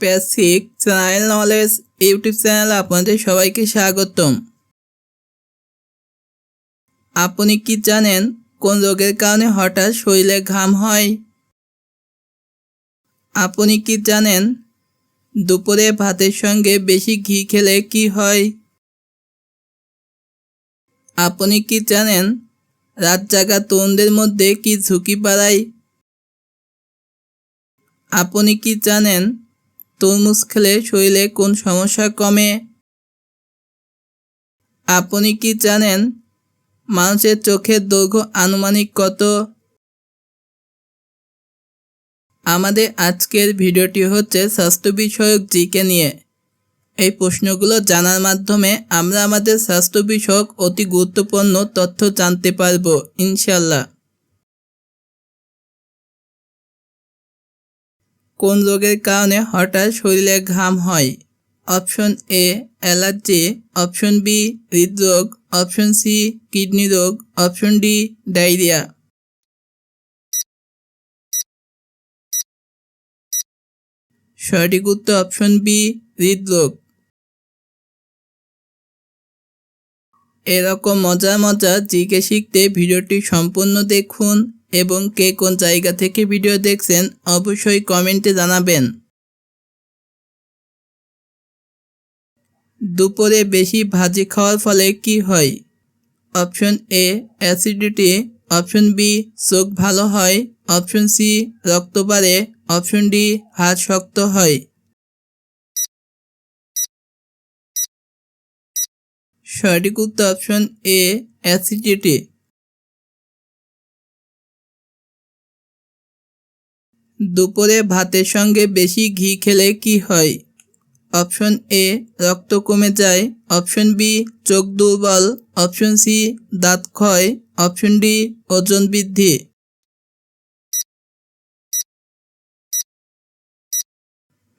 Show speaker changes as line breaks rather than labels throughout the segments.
Basic general knowledge YouTube channel আপনাদের সবাইকে স্বাগতম। আপনি কি জানেন কোন রোগের কারণে হঠাৎ শরীরে ঘাম হয়? আপনি কি জানেন দুপুরে ভাতের সঙ্গে বেশি ঘি খেলে কি হয়? আপনি কি জানেন রাত জাগা তরুণদের মধ্যে কি ঝুঁকি বাড়ায়? আপনি কি জানেন তরমুজ খেলে শরীরে কোন সমস্যা কমে? আপনি কি জানেন মানুষের চোখের দৈর্ঘ্য আনুমানিক কত? আমাদের আজকের ভিডিওটি হচ্ছে স্বাস্থ্য বিষয়ক জিকে নিয়ে। এই প্রশ্নগুলো জানার মাধ্যমে আমরা আমাদের স্বাস্থ্য বিষয়ক অতি গুরুত্বপূর্ণ তথ্য জানতে পারব ইনশাল্লাহ কোন রোগের কারণে হঠাৎ শরীরে ঘাম হয়? Option A allergy. Option B হৃদরোগ। অপশন সি কিডনি রোগ। Option D diarrhoea. সঠিক উত্তর অপশন বি হৃদরোগ। এরকম মজার মজার জিকে শিখতে ভিডিওটি সম্পূর্ণ দেখুন। এবং কে কোন জায়গা থেকে ভিডিও দেখছেন অবশ্যই কমেন্টে জানাবেন। দুপুরে বেশি ভাজি খাওয়ার ফলে কি হয়? Option A acidity. Option B চোখ ভালো হয়। অপশন সি রক্ত বাড়ে। অপশন ডি হাত শক্ত হয়। সঠিক উত্তর অপশন এ অ্যাসিডিটি। দুপুরে ভাতের সঙ্গে বেশি ঘি খেলে কি হয়? অপশন এ রক্ত কমে যায়। অপশন বি চোখ দুর্বল। অপশন সি দাঁত ক্ষয়। অপশন ডি ওজন বৃদ্ধি।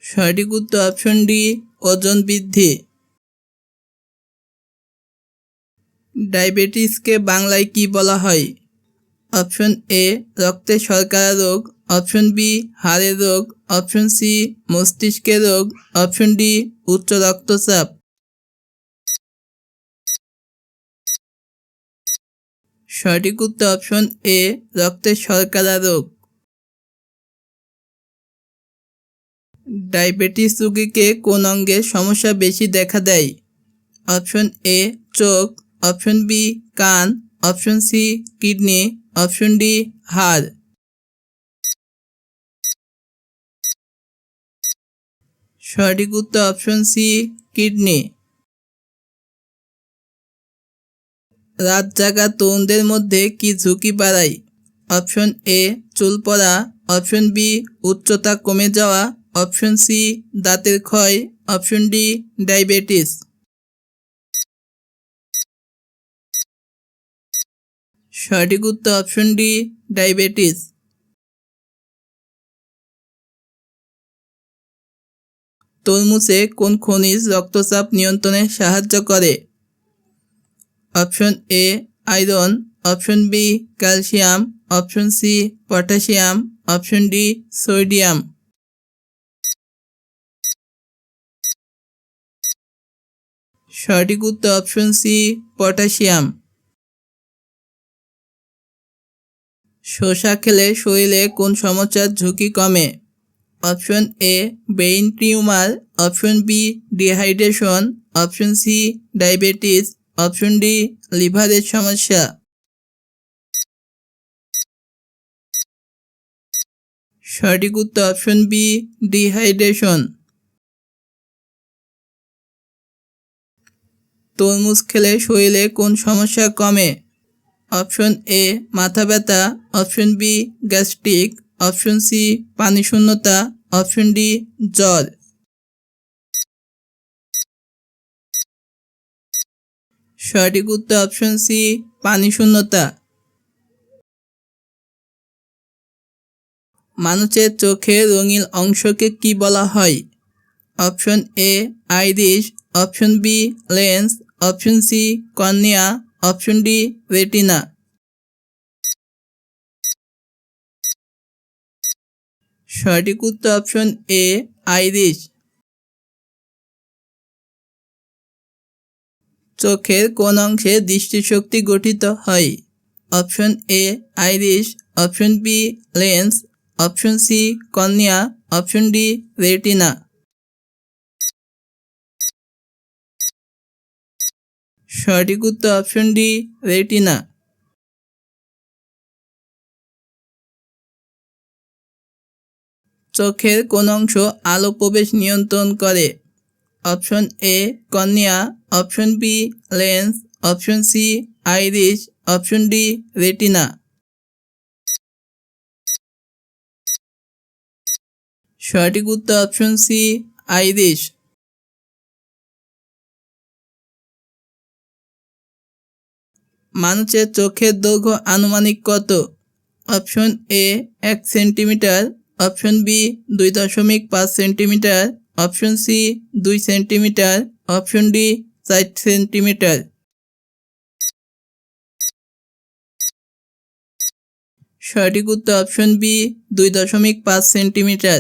সঠিক উত্তর অপশন ডি ওজন বৃদ্ধি। ডায়াবেটিসকে বাংলায় কি বলা হয়? অপশন এ রক্তে শর্করা রোগ। অপশন বি, হাড়ের রোগ, অপশন সি, মস্তিষ্কের রোগ, অপশন ডি, উচ্চ রক্তচাপ। সঠিক উত্তর অপশন এ, রক্তের শর্করা রোগ। ডায়াবেটিস রোগীকে কোন অঙ্গের সমস্যা বেশি দেখা দেয়? অপশন এ, চোখ, অপশন বি, কান, option C, kidney, option D, হাড়। সঠিক উত্তর অপশন সি কিডনি রাত জাগা তরুণদের মধ্যে কি ঝুঁকি বাড়ায়? অপশন এ চুল পড়া. অপশন বি উচ্চতা কমে যাওয়া. অপশন সি দাঁতের ক্ষয়. অপশন ডি ডায়াবেটিস সঠিক উত্তর অপশন ডি ডায়াবেটিস তরমুজে কোন খনিজ রক্তচাপ নিয়ন্ত্রণে সাহায্য করে? Option A, iron. Option B, calcium. Option C, potassium. Option D, sodium. সঠিক উত্তর অপশন সি, পটাশিয়াম। শসা খেলে শরীরে কোন সমস্যার ঝুঁকি কমে? Option A brain tumour, option B dehydration, option C diabetes, option D লিভারের সমস্যা। সঠিক উত্তর অপশন বি ডিহাইড্রেশন। তরমুজ খেলে শরীরে কোন সমস্যা কমে? অপশন এ মাথা ব্যথা, option B gastric option C, পানি শূন্যতা, অপশন ডি জ্বর সঠিক উত্তর অপশন সি, পানি শূন্যতা। মানুষের চোখে রঙিন অংশকে কি বলা হয়? Option A, iris, option B, lens, option C, cornea, option D, retina. সঠিক উত্তর অপশন এ আইরিশ। চোখের কোন অংশে দৃষ্টিশক্তি গঠিত হয়? Option A iris. Option B lens. Option C cornea. Option D retina. সঠিক উত্তর অপশন ডি রেটিনা। চোখের কোন অংশ আলো প্রবেশ নিয়ন্ত্রণ করে। Option A cornea. Option B lens. Option C iris. Option D retina. সঠিক উত্তর অপশন সি আইরিশ। মানুষের চোখের দৈর্ঘ্য আনুমানিক কত? অপশন এ এক সেন্টিমিটার। অপশন বি, দুই দশমিক পাঁচ সেন্টিমিটার। অপশন সি, দুই সেন্টিমিটার। অপশন ডি, চার সেন্টিমিটার। সঠিক উত্তর অপশন বি, দুই দশমিক পাঁচ সেন্টিমিটার।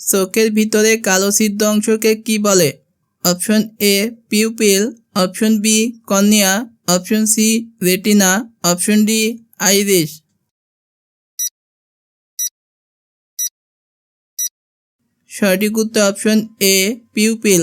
চোখের ভিতরে কালো সিদ্ধ অংশকে কি বলে? Option A, pupil. Option B, cornea. Option C retina option D iris সঠিক উত্তর অপশন এ পিউপিল